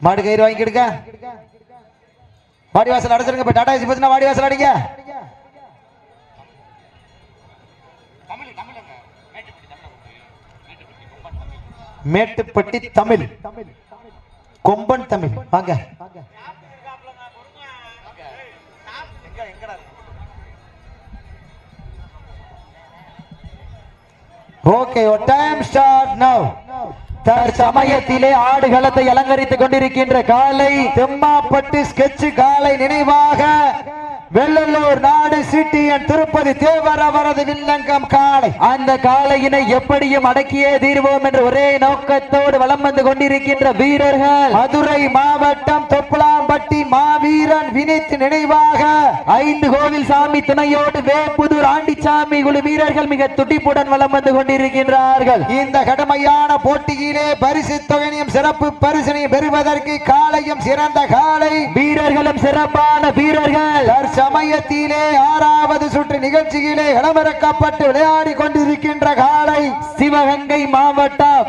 மாடு கயிறு வாங்கிக்கிடுங்க. வாடி வாசல் அடைச்சிருங்க போய் டாடா ஏசி பத்தினா வாடி வாசல் அடிங்க. மேட்டுப்பட்டி தமிழ். கொம்பன் தமிழ். வாங்க. ஓகே டைம் ஸ்டார்ட் நவ் தற்சமயத்திலே ஆடுகளத்தை அலங்கரித்துக் கொண்டிருக்கின்ற காலை தெம்மாப்பட்டு ஸ்கெட்ச் காலை நினைவாக வெள்ளலூர் நாடு சிட்டியன் திருப்பதி தேவர் அவரது வில்லங்கம் காளை. அந்த காளையினை எப்படியும் அடக்கியே தீர்வோம் என்ற ஒரே நோக்கத்தோடு வலம் வந்து கொண்டிருக்கின்ற வீரர்கள். மதுரை மாவட்டம் தொப்புளாம்பட்டி மாவீரன் வினித் நினைவாக ஐந்து கோவில் சாமி துணையோடு வேப்புதூர் ஆண்டிச்சாமி குழு வீரர்கள் மிக துடிப்புடன் வலம் வந்து கொண்டிருக்கின்றார்கள். இந்த கடமையான போட்டியிலே பரிசு தொகையும் சிறப்பு பரிசனையும் பெறுவதற்கு காலையும் சிறந்த காலை வீரர்களும் சிறப்பான வீரர்கள். சமயத்திலே ஆறாவது சுற்று நிகழ்ச்சியிலே இளமரக்கப்பட்டு விளையாடி கொண்டிருக்கின்ற காலை சிவகங்கை மாவட்டம்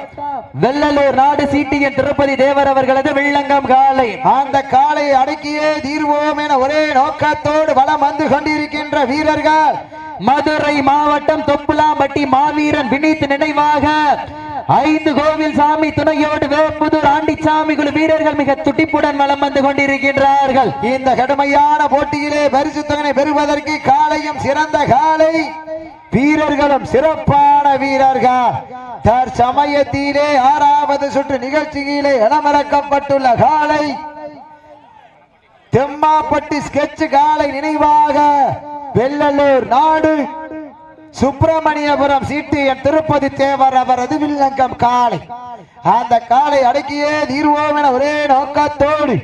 வெள்ளலூர் நாடு சீட்டியன் திருப்பதி தேவர் அவர்களது வெள்ளங்கம் காலை. அந்த காலை அடக்கியே தீர்வோம் என ஒரே நோக்கத்தோடு வளம் வந்து கொண்டிருக்கின்ற வீரர்கள். மதுரை மாவட்டம் தொப்புலாம்பட்டி மாவீரன் வினித் நினைவாக ஐந்து கோவில் சாமி துணையோடு வேப்புதூர் ஆண்டிச்சாமி குழு வீரர்கள் மிக துடிப்புடன் வலம் வந்து கொண்டிருக்கின்றார்கள். இந்த கடுமையான போட்டியிலே பரிசு பெறுவதற்கு காலையும் சிறந்த காலை. வீரர்களும் சிறப்பான வீரர்கள். தற்சமயத்திலே ஆறாவது சுற்று நிகழ்ச்சியிலே இடமிறக்கப்பட்டுள்ள காலை. தெம்மாப்பட்டி ஸ்கெட்ச் காலை நினைவாக. வெள்ளலூர் நாடு சுப்பிரமணியபுரம் சீட்டு என் திருப்பதி தேவர் அவரது வில்லங்கம் காளை. அந்த காலை அடக்கியே தீர்வோம் என ஒரே நோக்கத்தோடு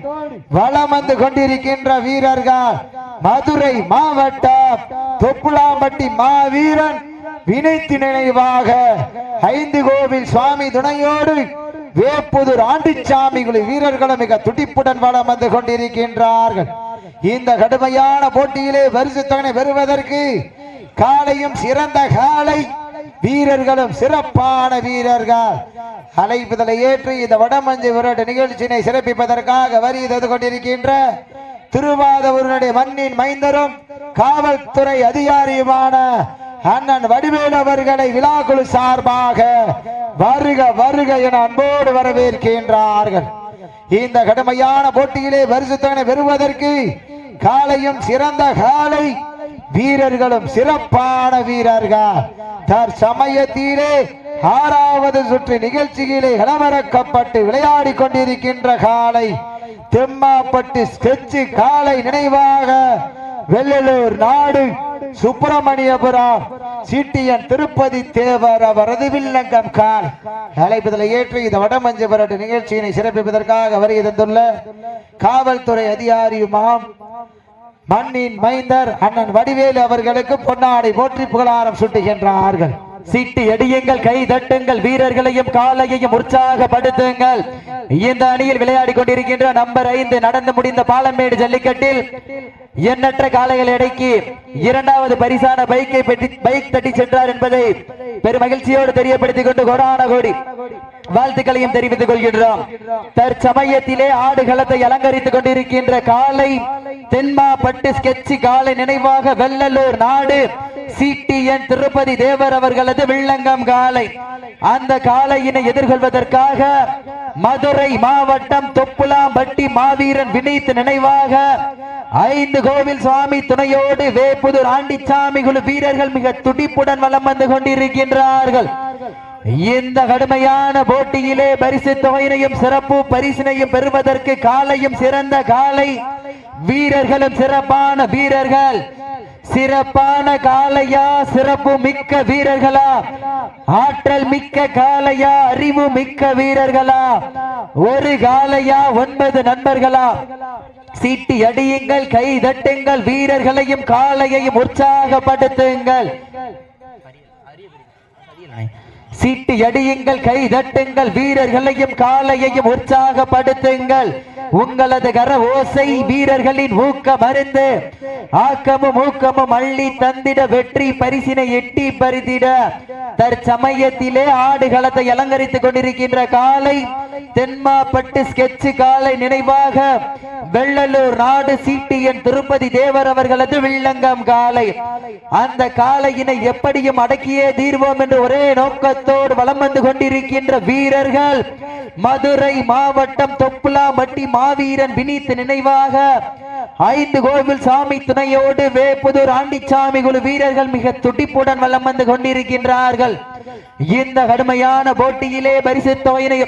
வளம் வந்து கொண்டிருக்கின்ற வீரர்கள் மதுரை மாவட்டம் தொப்புளாம்பட்டி மாவீரன் வினைத்து நினைவாக ஐந்து கோவில் சுவாமி துணையோடு வேப்புதூர் ஆண்டிச்சாமி வீரர்களும் மிக துடிப்புடன் வளம் வந்து கொண்டிருக்கின்றார்கள். இந்த கடுமையான போட்டியிலே பரிசு தொகை பெறுவதற்கு காலையும் சிறந்த காலை வீரர்களும் சிறப்பான வீரர்கள். அழைப்புதலை ஏற்று இந்த வடமஞ்சு விரட்டு நிகழ்ச்சியினை சிறப்பிப்பதற்காக வரி தந்து கொண்டிருக்கின்ற திருவாதவருடைய மண்ணின் மைந்தரும் காவல்துறை அதிகாரியுமான அண்ணன் வடிவேல் அவர்களை விழாக்குழு சார்பாக வருக வருக என அன்போடு வரவேற்கின்றார்கள். இந்த கடுமையான போட்டியிலே பரிசுத்தனை பெறுவதற்கு காலையும் சிறந்த காலை வீரர்களும் சிறப்பான வீரர்கள். தற்சமயத்திலே ஆறாவது சுற்று நிகழ்ச்சியிலே இளமறக்கப்பட்டு விளையாடி கொண்டிருக்கின்ற காலை தெம்மாப்பட்டு ஸ்கெட்சு காலை நினைவாக வெள்ளலூர் நாடு சுப்பிரமணியபுரம் சிட்டியன் திருப்பதி தேவர் அவரது வில்லங்கம் கால். அழைப்பதில் ஏற்று இந்த வடமஞ்சு பரட்டு நிகழ்ச்சியினை சிறப்பிப்பதற்காக வருகை தந்துள்ள காவல்துறை அதிகாரியுமாம் மண்ணின் மைந்தர் அண்ணன் வடிவேலு அவர்களுக்கு பொன்னாடை போற்றி புகழாரம் சுட்டுகின்றார்கள். சீட்டு எடியுங்கள் கை தட்டுங்கள் வீரர்களையும் காலையையும் உற்சாகப்படுத்துங்கள். இந்த அணியில் விளையாடி கொண்டிருக்கின்ற நம்பர் ஐந்து நடந்து முடிந்த பாலமேடு ஜல்லிக்கட்டில் எண்ணற்ற காளைகள் எடைக்கு இரண்டாவது பரிசான பைக்கை பைக் தட்டி சென்றார் என்பதை பெரும் மகிழ்ச்சியோடு தெரியப்படுத்திக் கொண்டு கோடான கோடி வாழ்த்துக்களையும் தெரிவித்துக் கொள்கின்றோம். தற்சமயத்திலே ஆடுகளத்தை அலங்கரித்துக் கொண்டிருக்கின்ற காலை தென்மா பட்டு ஸ்கெட்சி காலை நினைவாக வெள்ளலூர் நாடு சிடிஎன் திருப்பதி தேவர் அவர்களது வில்லங்கம் காலை அந்த காலையினை எதிர்கொள்வதற்காக மதுரை மாவட்டம் தொப்புலாம்பட்டி மாவீரன் வினைத்து நினைவாக ஐந்து கோவில் சுவாமி துணையோடு வேப்புதூர் ஆண்டிச்சாமி குழு வீரர்கள் மிக துடிப்புடன் வலம் வந்து கொண்டிருக்கின்றார்கள். இந்த கடுமையான போட்டியிலே பரிசு தொகையினையும் சிறப்பு பரிசினையும் பெறுவதற்கு காலையும் சிறந்த காலை. வீரர்களும் சிறப்பான வீரர்கள். சிறப்பான காலையா சிறப்பு மிக்க வீரர்களா? ஆற்றல் மிக்க காலையா அறிவு மிக்க வீரர்களா? ஒரு காலையா ஒன்பது நண்பர்களா? சீட்டி அடியுங்கள் கை தட்டுங்கள் வீரர்களையும் காளையையும் உற்சாகப்படுத்துங்கள். சீட்டு அடியுங்கள் கை தட்டுங்கள் வீரர்களையும் காலையையும் உற்சாகப்படுத்துங்கள். உங்களது கர ஓசை வீரர்களின் ஊக்க மருந்து. ஆக்கமும் ஊக்கமும் அள்ளி தந்திட வெற்றி பரிசினை எட்டி பரிதிட. தற்சமயத்திலே ஆடுகளத்தை அலங்கரித்துக் கொண்டிருக்கின்ற காலை தென்மாப்பட்டு ஸ்கெட்ச் காலை நினைவாக வெள்ளலூர் நாடு சீட்டியன் திருப்பதி தேவர் அவர்களது வில்லங்கம் காலை. அந்த காலையினை எப்படியும் அடக்கியே தீர்வோம் என்று ஒரே நோக்கத்தோடு வலம் வந்து கொண்டிருக்கின்ற வீரர்கள் மதுரை மாவட்டம் தொப்புலாம்பட்டி மாவீரன் வினித் நினைவாக ஐந்து கோவில் சாமி துணையோடு வேப்புதூர் ஆண்டிச்சாமி குழு வீரர்கள் மிக துடிப்புடன் வலம் வந்து கொண்டிருக்கின்றார்கள். இந்த கடுமையான போட்டியிலே பரிசு தொகையினை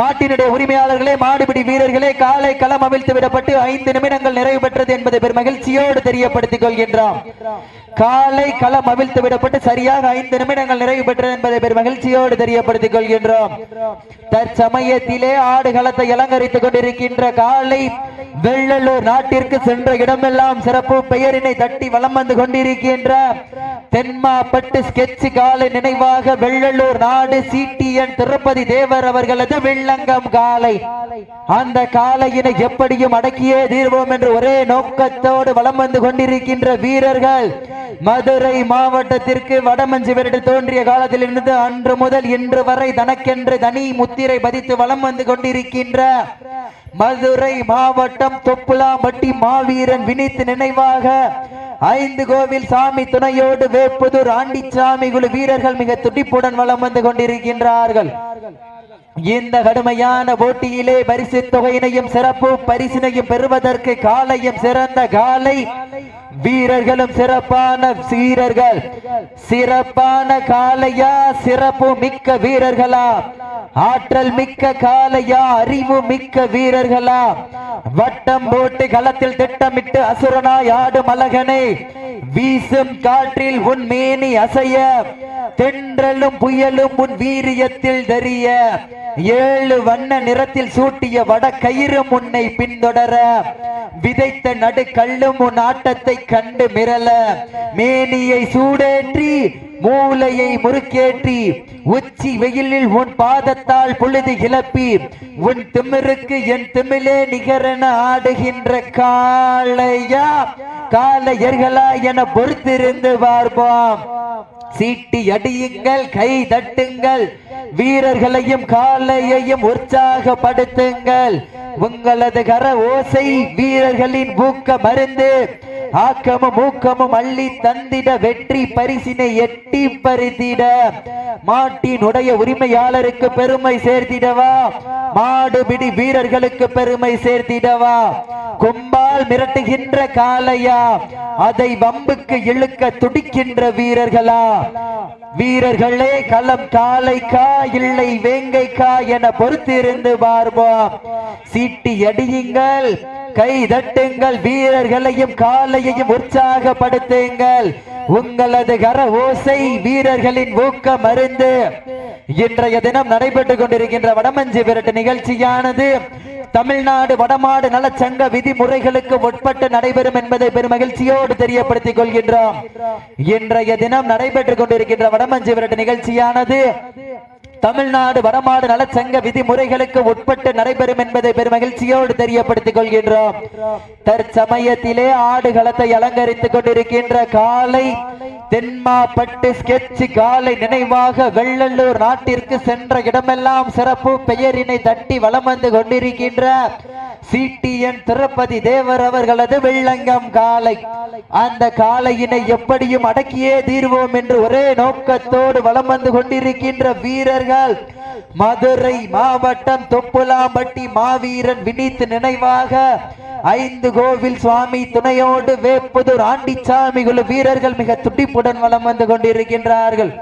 மாட்டினுடைய உரிமையாளர்களே மாடுபிடி வீரர்களே காலை களம் அவிழ்த்து விடப்பட்டு ஐந்து நிமிடங்கள் நிறைவு பெற்றது என்பதை பெரும் மகிழ்ச்சியோடு தெரியப்படுத்திக் கொள்கின்றோம். காலை களம் அவிழ்த்து விடப்பட்டு சரியாக ஐந்து நிமிடங்கள் நிறைவு பெற்றது என்பதை பெரும் மகிழ்ச்சியோடு தெரியப்படுத்திக் கொள்கின்றோம். தற்சமயத்திலே ஆடுகளத்தை அலங்கரித்துக் கொண்டிருக்கின்ற காலை வெள்ளலூர் நாட்டிற்கு சென்ற இடமெல்லாம் சிறப்பு பெயரினை தட்டி வலம் வந்து கொண்டிருக்கின்ற தென்மாப்பட்டு ஸ்கெட்ச் காலை நினைவாக வெள்ளலூர் நாடு சிடிஎன் திருப்பதி தேவர் அவர்களது வெள்ளங்கம் காலை. அந்த காலையினை எப்படியும் அடக்கியே தீர்வோம் என்று ஒரே நோக்கத்தோடு வலம் வந்து கொண்டிருக்கின்ற வீரர்கள் மதுரை மாவட்டத்திற்கு வடமஞ்சு விரட்டு தோன்றிய காலத்தில் இருந்து அன்று முதல் இன்று வரை தனக்கென்று தனி முத்திரை பதித்து வலம் வந்து கொண்டிருக்கின்ற மதுரை மாவட்டம் தொப்புலாம்பட்டி மாவீரன் வினித்து நினைவாக ஐந்து கோவில் சாமி துணையோடு வேப்புதூர் ஆண்டிச்சாமி குழு வீரர்கள் மிக துடிப்புடன் வளம் வந்து கொண்டிருக்கின்றார்கள். இந்த கடுமையான போட்டியிலே பரிசு தொகையினையும் சிறப்பு பரிசினையும் பெறுவதற்கு காலையும் சிறந்த காலை வீரர்களும் சிறப்பான வீரர்கள் சிறப்பான காலையா சிறப்பு மிக்க வீரர்களா. ஆற்றல் மிக்க காலையா அறிவு மிக்க வீரர்களா. வட்டம் போட்டு களத்தில் திட்டமிட்டு அசுரனாய் ஆடும் அழகனே. வீசும் காற்றில் உன் மேனி அசைய தென்றலும் புயலும் உன் வீரியத்தில் தெரிய. ஏழு வண்ண நிறத்தில் சூட்டிய வட கயிறு உன்னை பின்தொடர. விதைத்த நடு கல்லும் உன் ஆட்டத்தை கண்டு மிரள. மேனியை சூடேற்றி மூளையை முறுக்கேற்றி உச்சி வெயிலில் உன் பாதத்தால் பொழுது கிளப்பி உன் திமிருக்கு என் திமிலே நிகரென ஆடுகின்ற காளையா காளையர்களா என பொறுத்திருந்து பார்ப்போம். சீட்டி அடியுங்கள் கை தட்டுங்கள் வீரர்களையும் காலையையும் உற்சாகப்படுத்துங்கள். உங்களது கர ஓசை வீரர்களின் ஊக்க மருந்து. ஆக்கமும் ஊக்கமும் அள்ளி தந்திட வெற்றி பரிசினை எட்டி பறித்திட. மாட்டினுடைய உரிமையாளருக்கு பெருமை சேர்த்திடவா? மாடுபிடி வீரர்களுக்கு பெருமை சேர்த்திடவா? கும்பால் மிரட்டுகின்ற காளையா? அதை வம்புக்கு இழுக்க துடிக்கின்ற வீரர்களா? வீரர்களே களம் காளைக்கா இல்லை வேங்கைக்கா என பொறுத்திருந்து பார்ப்போம். சீட்டி அடியுங்கள். கை தட்டுங்கள். வீரர்களையும் காலையையும் உற்சாகப்படுத்துங்கள். உங்களது கர ஓசை வீரர்களின் ஊக்க மருந்து. இன்றைய தினம் நடைபெற்றுக் கொண்டிருக்கின்ற வடமஞ்சி விரட்டு நிகழ்ச்சியானது தமிழ்நாடு வடமாடு நலச்சங்க விதிமுறைகளுக்கு உட்பட்டு நடைபெறும் என்பதை பெருமகிழ்ச்சியோடு தெரியப்படுத்திக் கொள்கின்றோம். இன்றைய தினம் நடைபெற்றுக் கொண்டிருக்கின்ற வடமஞ்சி விரட்டு நிகழ்ச்சியானது தமிழ்நாடு வடமாடு நலச்சங்க விதிமுறைகளுக்கு உட்பட்டு நடைபெறும் என்பதை பெருமகிழ்ச்சியோடு தெரியப்படுத்திக் கொள்கின்றோம். தற்சமயத்திலே ஆடுகளத்தை அலங்கரித்துக் கொண்டிருக்கின்ற காலை தென்மாப்பட்டு ஸ்கெட்சி காலை நினைவாக வெள்ளல்லூர் நாட்டிற்கு சென்ற இடமெல்லாம் சிறப்பு பெயரினை தட்டி வலம் வந்து கொண்டிருக்கின்ற சிடிஎன் திருப்பதி தேவர் அவர்களது வெள்ளங்கம் காலை. அந்த காலையினை எப்படியும் அடக்கியே தீர்வோம் என்று ஒரே நோக்கத்தோடு வலம் வந்து கொண்டிருக்கின்ற வீரர்கள் மதுரை மாவட்டம் தொப்புலாம்பட்டி மாவீரன் வினித் நினைவாக ஐந்து கோவில் சுவாமி துணையோடு வேப்புதூர் ஆண்டிச்சாமி குழு வீரர்கள் மிக துடிப்புடன் வலம் வந்து கொண்டிருக்கின்றார்கள்.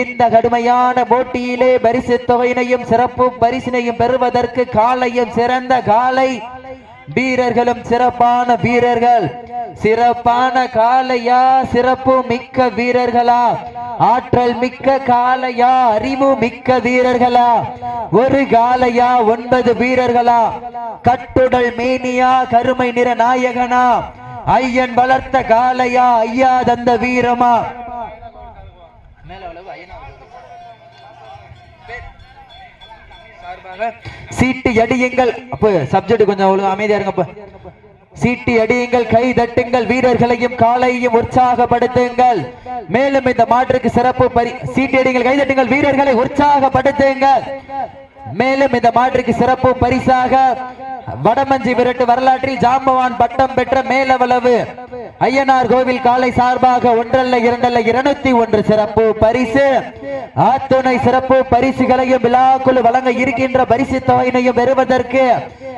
இந்த கடுமையான போட்டியிலே பரிசு தொகையினையும் சிறப்பு பரிசினையும் பெறுவதற்கு காலையும் சிறந்த காலை வீரர்களும் சிறப்பான வீரர்கள். சிறப்பான காலையா சிறப்பு மிக்க வீரர்களா? ஆற்றல் மிக்க காலையா அறிவு மிக்க வீரர்களா? ஒரு காலையா ஒன்பது வீரர்களா? கட்டுடல் மேனியா கருமை நிற நாயகனா? ஐயன் வளர்த்த காலையா ஐயா தந்த வீரமா? சீட்டு அடியுங்கள். அப்ப சப்ஜெக்ட் கொஞ்சம் அமைதியா இருங்கப்ப. சீட்டி அடியுங்கள் கை தட்டுங்கள் வீரர்களையும் காலையும் உற்சாகப்படுத்துங்கள். மேலும் இந்த மாற்றுக்கு சிறப்பு பரி சீட்டி அடியுங்கள் கை தட்டுங்கள் வீரர்களை உற்சாகப்படுத்துங்கள். மேலும் இந்த மாற்றுக்கு சிறப்பு பரிசாக வடமஞ்சி விரட்டு வரலாற்றில் ஜாம்பவான் பட்டம் பெற்ற மேலவளவு. ஐயனார் கோவில் காலை சார்பாக ஒன்றல்ல இரண்டல்ல இருநூத்தி ஒன்று சிறப்பு பரிசு. ஆத்துணை சிறப்பு பரிசுகளையும் விழாக்குழு வழங்க இருக்கின்ற பரிசு தொகையினையும் பெறுவதற்கு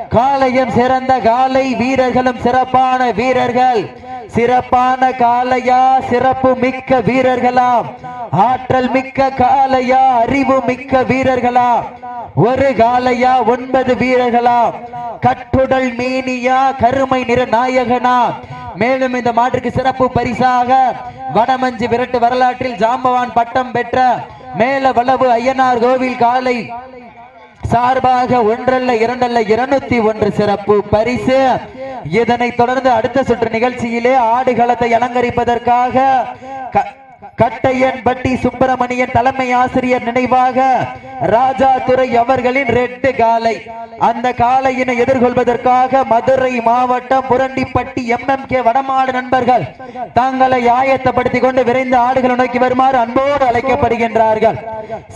காலையும் சிறந்த காலை வீரர்களும் சிறப்பான வீரர்கள். சிறப்பான காலையா சிறப்பு மிக்க வீரர்களா? ஆற்றல் மிக்க காலையா அறிவு மிக்க வீரர்களா? ஒரு காலையா ஒன்பது வீரர்களா? கட்டுடல் மீனியா கருமை நிற நாயகனா? மேலும் இந்த மாற்றுக்கு சிறப்பு பரிசாக வடமஞ்சி விரட்டு வரலாற்றில் ஜாம்பவான் பட்டம் பெற்ற மேல வளவு ஐயனார் கோவில் காலை சார்பாக ஒன்றல்ல இரண்டல்ல இருநூத்தி ஒன்று சிறப்பு பரிசு. இதனைத் தொடர்ந்து அடுத்த சுற்று நிகழ்ச்சியிலே ஆடுகளத்தை அலங்கரிப்பதற்காக கட்டையன் பட்டி சுப்பிரமணியன் தலைமை ஆசிரியர் நினைவாக ராஜா துறை அவர்களின் ரெட்டு காலை. அந்த காலையினை எதிர்கொள்வதற்காக மதுரை மாவட்டம் புரண்டிப்பட்டி எம் கே வடமாடு நண்பர்கள் தங்களை ஆயத்தப்படுத்திக் கொண்டு விரைந்து ஆடுகளை நோக்கி வருமாறு அன்போடு அழைக்கப்படுகின்றார்கள்.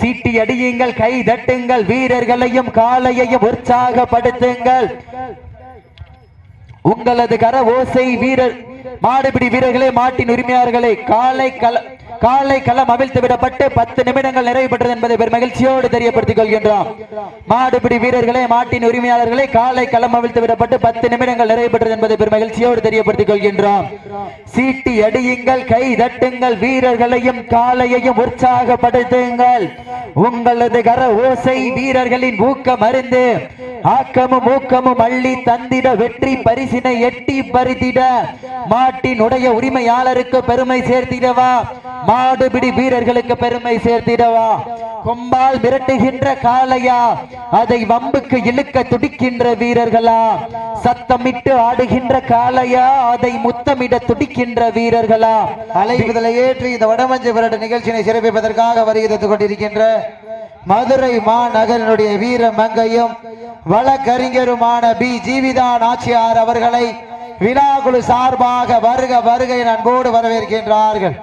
சீட்டி அடியுங்கள் கை தட்டுங்கள் வீரர்களையும் காலையையும் உற்சாகப்படுத்துங்கள். உங்களது கர ஓசை வீரர் மாடுபிடி வீரர்களே மாட்டின் உரிமையாளர்களே காலை கல காலை களம் அவிழ்த்து விடப்பட்டு பத்து நிமிடங்கள் நிறைவு பெற்றது என்பதை பெரும் மகிழ்ச்சியோடு தெரியப்படுத்திக் கொள்கின்றோம். மாடுபிடி வீரர்களே மாட்டின் உரிமையாளர்களே காலை களம் அவிழ்த்து விடப்பட்டு பத்து நிமிடங்கள் நிறைவு பெற்றது என்பதை பெரும் மகிழ்ச்சியோடு தெரியப்படுத்திக் கொள்கின்றோம். சீட்டி அடியுங்கள் கை தட்டுங்கள் வீரர்களையும் காலையையும் உற்சாகப்படுத்துங்கள். உங்களது கர ஓசை வீரர்களின் ஊக்க மருந்து. ஆக்கமும் ஊக்கமும் அள்ளி தந்திட வெற்றி பரிசினை எட்டி பறித்திட. மாட்டினுடைய உரிமையாளருக்கு பெருமை சேர்த்திடவா? மாடுபிடி வீரர்களுக்கு பெருமை சேர்த்திடவா? கொம்பால் மிரட்டுகின்ற காளையா? அதை வம்புக்கு இழுக்க துடிக்கின்ற வீரர்களா? சத்தமிட்டு ஆடுகின்ற காளையா? அதை முத்தமிட துடிக்கின்ற வீரர்களா? அலைவுதலை ஏற்றி இந்த வடமஞ்சு விரட்டு நிகழ்ச்சியினை சிறப்பிப்பதற்காக வருகிறது கொண்டிருக்கின்ற மதுரை மாநகரனுடைய வீர மங்கையும் வழக்கறிஞருமான பி. ஜீவிதா நாச்சியார் அவர்களை விழாக்குழு சார்பாக வருக வருகை அன்போடு வரவேற்கின்றார்கள்.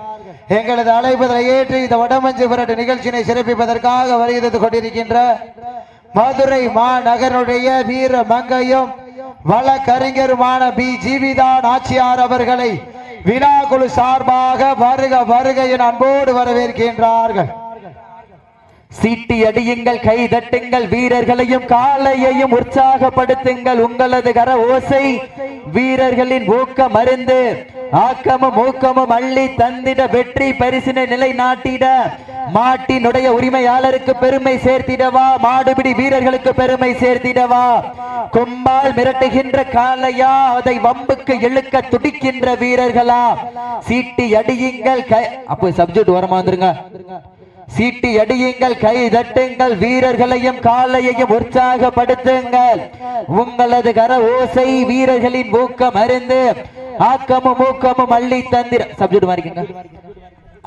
எங்களது அழைப்புதலை ஏற்று இந்த வடமஞ்சு விரட்டு நிகழ்ச்சியினை சிறப்பிப்பதற்காக வருகிறது கொண்டிருக்கின்ற மதுரை மாநகருடைய வீர மங்கையும் வழக்கறிஞருமான பி. ஜீவிதான் ஆட்சியார் அவர்களை விழாக்குழு சார்பாக வருக வருக என அன்போடு வரவேற்கின்றார்கள். சீட்டி அடியுங்கள் கை தட்டுங்கள் வீரர்களையும் காலையையும் உற்சாகப்படுத்துங்கள். உங்களது கர ஓசை வீரர்களின் ஊக்கம் மருந்து ஆக்கமும் ஊக்கமும் அள்ளி தந்திட வெற்றி பரிசினை நிலைநாட்டிட மாட்டினுடைய உரிமையாளருக்கு பெருமை சேர்த்திடவா? மாடுபிடி வீரர்களுக்கு பெருமை சேர்த்திடவா? கொம்பால் மிரட்டுகின்ற காளையா? அதை வம்புக்கு இழுக்க துடிக்கின்ற வீரர்களா? சீட்டி அடியுங்கள். கை அப்போ சப்ஜெக்ட் ஓரமா வந்துருங்க. சீட்டி அடியுங்கள் கை தட்டுங்கள் வீரர்களையும் காலையையும் உற்சாகப்படுத்துங்கள். உங்களது கர ஓசை வீரர்களின் ஊக்கம் அறிந்து ஆக்கமும் ஊக்கமும் அள்ளி தந்திர சப்ஜெக்ட் மாறிக்கங்க.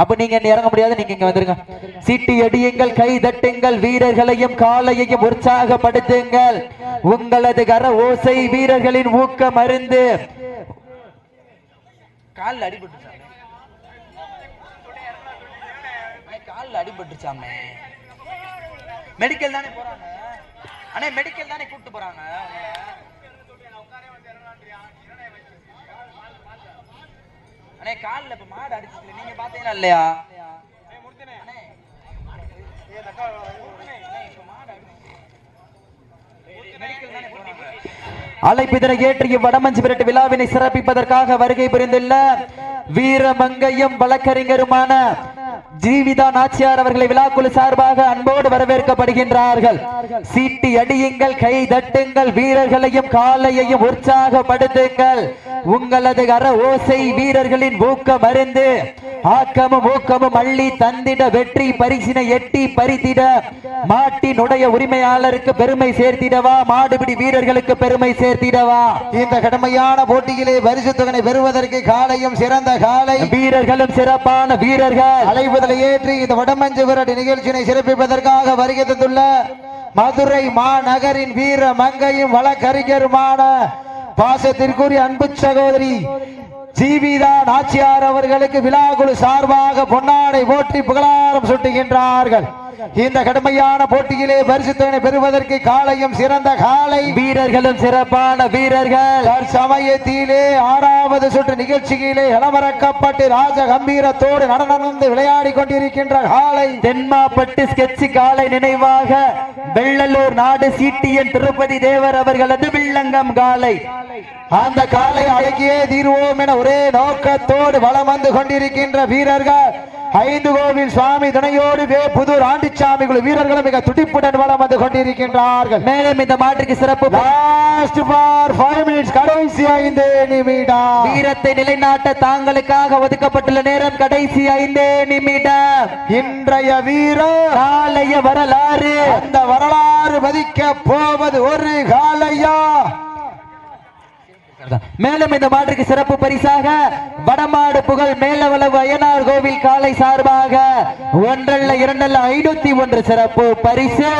அப்ப நீங்க இறங்க முடியாது நீங்க இங்க வந்துருங்க. சீட்டி அடியுங்கள் கை தட்டுங்கள் வீரர்களையும் காலையையும் உற்சாகப்படுத்துங்கள். உங்களது கர ஓசை வீரர்களின் ஊக்கம் அறிந்து. கால் அடிபட்டு காலில் அடிபட்டுச்சாமே மெடிக்கல் தானே போறாங்க? அண்ணே மெடிக்கல் தானே கூப்பிட்டு போறாங்க? அண்ணே காலில் இப்ப மாடு அடிச்சுக்கல நீங்க பாத்தீங்களா இல்லையா? அழைப்பிதனை ஏற்றிய வடமஞ்சு விரட்டு விழாவினை சிறப்பிப்பதற்காக வருகை புரிந்துள்ள வீரமங்கையும் வழக்கறிஞருமான ஜீவிதா நாச்சியார் அவர்களை விழாக்குழு சார்பாக அன்போடு வரவேற்கப்படுகின்றார்கள். சீட்டி அடியுங்கள் கை தட்டுங்கள் வீரர்களையும் காலையையும் உற்சாகப்படுத்துங்கள். உங்களது கர ஓசை வீரர்களின் ஊக்கம் அறிந்து ஆக்கமும் ஊக்கமும் அள்ளி தந்திட வெற்றி பரிசினை எட்டி பறித்திட. மாட்டினுடைய உரிமையாளருக்கு பெருமை சேர்த்திடவா? மாடுபிடி வீரர்களுக்கு பெருமை சேர்த்திடவா? இந்த கடுமையான போட்டியிலே பரிசு தொகனை பெறுவதற்கு காலையும் சிறந்த காலை. வீரர்களும் சிறப்பான வீரர்கள். அழைப்புதலை ஏற்றி இந்த வடமஞ்சு விரட்டு நிகழ்ச்சியினை சிறப்பிப்பதற்காக வருகை தந்துள்ள மதுரை மாநகரின் வீர மங்கையும் வழக்கறிஞருமான பாசத்திற்குரிய அன்பு சகோதரி ஜீவிதா நாச்சியார் அவர்களுக்கு விழாக்குழு சார்பாக பொன்னாடை போட்டி புகழாரம் சுட்டுகின்றார்கள். இந்த கடுமையான போட்டியிலே பரிசுத்தனை பெறுவதற்கு காலையும் சிறந்த காலை. வீரர்களும் சிறப்பான வீரர்கள். தற்சமயத்திலே ஆறாவது சுற்று நிகழ்ச்சியிலே இளமரக்கப்பட்டு ராஜ கம்பீரத்தோடு நடனந்து விளையாடி கொண்டிருக்கின்ற காலை. தென்மாப்பட்டு ஸ்கெட்ச் காலை நினைவாக வெள்ளலூர் நாடு சீட்டியன் திருப்பதி தேவர் அவர்களது வில்லங்கம் காலை. அந்த காலை அடக்கியே தீர்வோம் என ஒரே நோக்கத்தோடு வலம் வந்து கொண்டிருக்கின்ற வீரர்கள். ஐந்து கோவில் சுவாமி துணையோடு வே புதூர் ஆண்டிச்சாமி வீரர்களும் மிக துடிப்புடன் வலம் வந்து கொண்டிருக்கின்றார்கள். மேலும் இந்த மாற்றுக்கு சிறப்பு லாஸ்ட் ஃபார் ஃபைவ் மினிட்ஸ் கடைசி ஐந்து நிமிடம். வீரத்தை நிலைநாட்ட தாங்களுக்காக ஒதுக்கப்பட்டுள்ள நேரம் கடைசி ஐந்தே நிமிடம். இன்றைய வீரர் நாளைய வரலாறு. அந்த வரலாறு மதிக்க போவது ஒரு காலையா? மேலும் இந்த மாற்றுக்கு சிறப்பு பரிசாக வடமாடு புகழ் மேலவளவு அய்யனார் கோவில் காலை சார்பாக ஒன்றல்ல இரண்டல்ல ஐநூத்தி ஒன்று சிறப்பு பரிசு.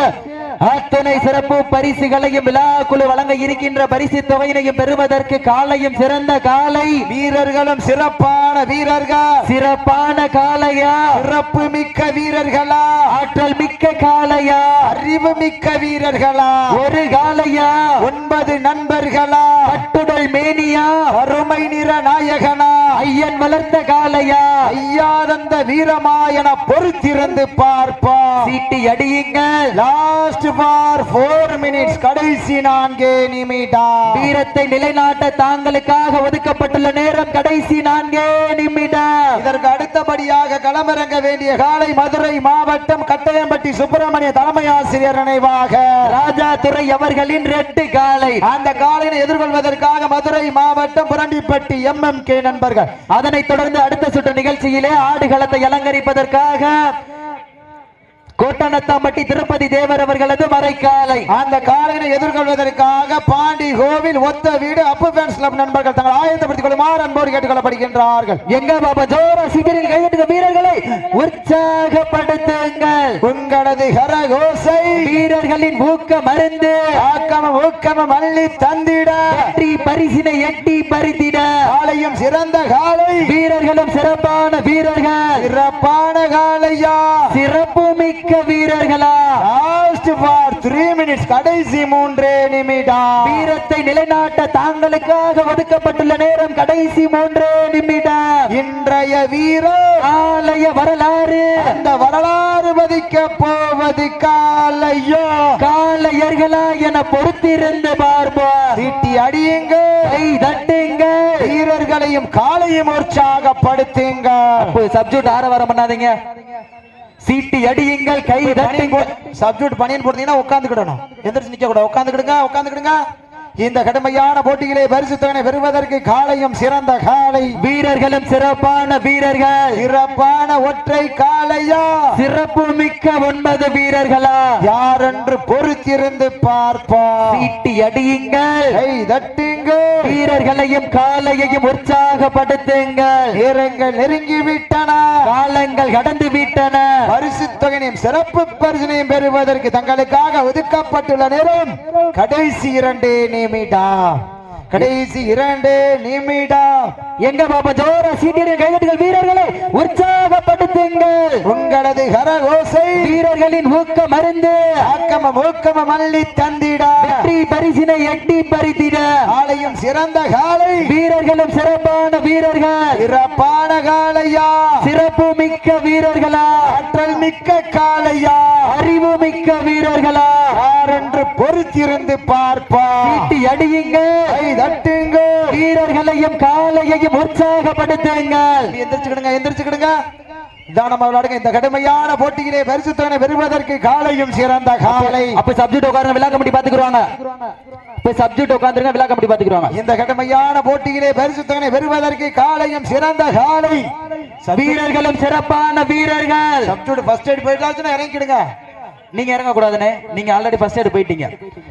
அத்தனை சிறப்பு பரிசுகளையும் விழா குழு வழங்க இருக்கின்ற பரிசு தொகையினையும் பெறுவதற்கு காலையும் சிறந்த காலை. வீரர்களும் சிறப்பான வீரர்கள். சிறப்பான காலையா? சிறப்பு மிக்க வீரர்களா? ஆற்றல் மிக்க காலையா? அறிவு மிக்க வீரர்களா? ஒரு காலையா? ஒன்பது நண்பர்களா? கட்டுடல் மேனியா? அருமை நிற நாயகனா? ஐயன் வளர்த்த காலையா? ஐயாதந்த வீரமா என பொறுத்திருந்து பார்ப்பா சீட்டி அடியுங்கள். லாஸ்ட் ஃபார் ஃபோர் மினிட்ஸ் கடைசி நான்கே நிமிடம். வீரத்தை நிலைநாட்ட தாங்களுக்காக ஒதுக்கப்பட்டுள்ள நேரம் கடைசி நான்கே நிமிடம். இதற்கு அடுத்தபடியாக களமிறங்க வேண்டிய காலை மதுரை மாவட்டம் கட்டையம்பட்டி சுப்பிரமணிய தலைமை ஆசிரியர் நினைவாக. ராஜா துறை அவர்களின் ரெட்டு காலை. அந்த காலையை எதிர்கொள்வதற்காக மதுரை மாவட்டம் புரண்டிப்பட்டி எம் எம் கே நண்பர்கள். அதனைத் தொடர்ந்து அடுத்த சுற்று நிகழ்ச்சியிலே ஆடுகளத்தை அலங்கரிப்பதற்காக கோட்டனத்தாம்பட்டி திருப்பதி தேவர் அவர்களது மறைக்காலை. அந்த காலையினை எதிர்கொள்வதற்காக பாண்டி கோவில் ஒத்த வீடு அப்பு ஃபேன்ஸ் கிளப் நண்பர்கள் தங்கள் ஆயத்தப்படுத்திக் கொள்ளுமாறு அன்போடு கேட்டுக்கொள்ளப்படுகின்றார்கள். எங்க பாபா ஜோர சீக்கிரம் கைதட்டுங்க வீரர்களை உற்சாகப்படுத்துங்கள். உங்களது கரகோசை வீரர்களின் ஊக்க மருந்து ஆக்கம ஊக்கம மல்லி தந்திட. வெற்றி பரிசினை எட்டி பறித்திட. காலையும் சிறந்த காலை. வீரர்களும் சிறப்பான வீரர்கள். சிறப்பான காலையா. சிறப்பு மிக்க வீரர்களா? லாஸ்ட் ஃபார் த்ரீ மினிட்ஸ் கடைசி மூன்றே நிமிடம். வீரத்தை நிலைநாட்ட தாங்களுக்காக ஒதுக்கப்பட்டுள்ள நேரம் கடைசி மூன்றே நிமிடம். இன்றைய வீரர் ஆலய வரலாறு. அந்த வரலாறு மதிக்க போவது காலையோ? காலையர்களா என பொறுத்திருந்து பார்ப்போம். சீட்டி அடியுங்க கை தட்டுங்க வீரர்களையும் காலையும் உற்சாகப்படுத்துங்க சப்ஜெக்ட் ஆரவாரம் பண்ணாதீங்க. சீட்டி அடியுங்கள் கை தட்டுங்க சப்ஜெக்ட் பனியன் போட்டீங்கன்னா உட்காந்துக்கிடணும் எந்திரிச்சு நிக்க கூட உட்காந்துக்கிடுங்க உட்காந்துக்கிடுங்க இந்த கடுமையான போட்டியிலே பரிசு தொகை பெறுவதற்கு காலையும் சிறந்த காலை. வீரர்களும் சிறப்பான வீரர்கள். சிறப்பான ஒற்றை காலையா? சிறப்பு மிக்க ஒன்பது வீரர்களா? யாரென்று பொறுத்திருந்து பார்ப்பா சீட்டி அடியுங்கள். கை தட்டுங்க வீரர்களையும் காலையையும் உற்சாகப்படுத்துங்கள். நேரங்கள் நெருங்கி விட்டன காலங்கள் கடந்து விட்டன பரிசு தொகையும் சிறப்பு பரிசனையும் பெறுவதற்கு தங்களுக்காக ஒதுக்கப்பட்டுள்ள நேரம் கடைசி இரண்டு நிமிடம் கடைசி இரண்டு நிமிடம் எங்க பாப்பா ஜோரா சீட்டியரின் கைதட்டுகள் வீரர்களை உற்சாகப்படுத்துங்கள். உங்களது கரகோசை வீரர்களின் ஊக்க மருந்து ஆக்கம மூக்கம மல்லி தந்திட வெற்றி பரிசினை எட்டி பறித்திட காலையும் சிறந்த காலை. வீரர்களும் சிறப்பான வீரர்கள். சிறப்பான காலையா. சிறப்பு மிக்க வீரர்களா. ஆற்றல் மிக்க காலையா. அறிவு மிக்க வீரர்களா. யாரென்று பொறுத்திருந்து பார்ப்பா. சீட்டி அடியுங்க. தட்டுங்க. வீரர்களையும் காலையையும் உற்சாகப்படுத்துங்கள். எந்திரிச்சுக்கிடுங்க எந்திரிச்சுக்கிடுங்க. நம்ம விளையாடுங்க இந்த கடுமையான போட்டியிலே பரிசுத்தனை பெறுவதற்கு காலையும் சிறந்த காலை. அப்ப சப்ஜெக்ட் உட்காருங்க விழா கமிட்டி பாத்துக்குறாங்க இப்ப சப்ஜெக்ட் உட்காந்துருங்க விழா கமிட்டி பாத்துக்குறாங்க இந்த கடுமையான போட்டியிலே பரிசுத்தனை பெறுவதற்கு காலையும் சிறந்த காலை. வீரர்களும் சிறப்பான வீரர்கள். சப்ஜூட் ஃபர்ஸ்ட் எய்ட் போயிட்டாச்சுன்னா இறங்கிடுங்க. நீங்க இறங்க கூடாதுனே நீங்க ஆல்ரெடி ஃபர்ஸ்ட் எய்ட் போயிட்டீங்க.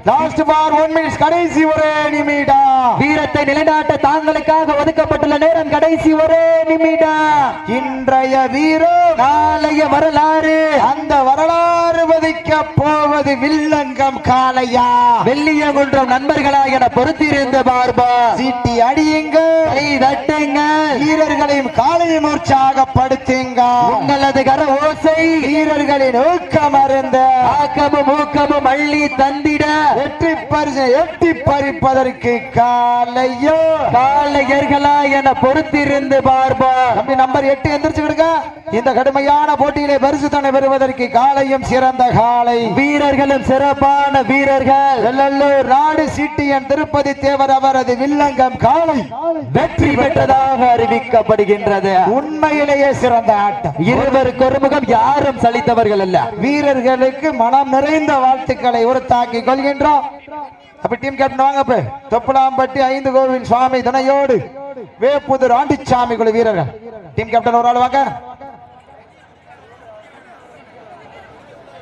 லாஸ்ட் பார் ஒன் மினிட்ஸ் கடைசி ஒரே நிமிடம். வீரத்தை நிலைநாட்ட தாங்களுக்காக ஒதுக்கப்பட்டுள்ள நேரம் கடைசி ஒரே நிமிடம். இன்றைய வீரோ நாளைய வரலாறு. அந்த வரலாறு வதிக்க போவது வில்லங்கம் காளையா? வெள்ளியங்குன்றம் நண்பர்களா என பொறுத்திருந்த பார்பா சீட்டி அடியுங்க. கை தட்டுங்க. வீரர்களையும் காலையும் உற்சாகப்படுத்துங்க உங்களது கர ஓசை. வீரர்களின் ஊக்கம் அருந்த ஆக்கமும் ஊக்கமும் அள்ளி தந்திட வெற்றி பரிசு எட்டி பறிப்பதற்கு காலையோ. காளையர்களா என பொறுத்திருந்து பார்பா தம்பி நம்பர் எட்டு எந்திரிச்சுக்கிடுங்க இந்த கடுமையான போட்டியிலே பரிசு தன்னை பெறுவதற்கு காலையும் சிறந்த காலை. வீரர்களும் சிறப்பான வீரர்கள். வெள்ளல்லூர் நாடு சிட்டியன் திருப்பதி தேவர் அவரது வில்லங்கம் காலை வெற்றி பெற்றதாக அறிவிக்கப்படுகின்றது. உண்மையிலேயே சிறந்த ஆட்டம். இருவருக்கு ஒரு முகம் யாரும் சலித்தவர்கள் அல்ல. வீரர்களுக்கு மனம் நிறைந்த வாழ்த்துக்களை உறுத்தாக்கி கொள்கின்றோம். அப்ப டீம் கேப்டன் வாங்க தொப்பலாம்பட்டி ஐந்து கோவில் சுவாமி துணையோடு. வேப்புதூர் ஆண்டிச்சாமி குழு வீரர்கள். டீம் கேப்டன் ஒரு ஆள் வாங்க.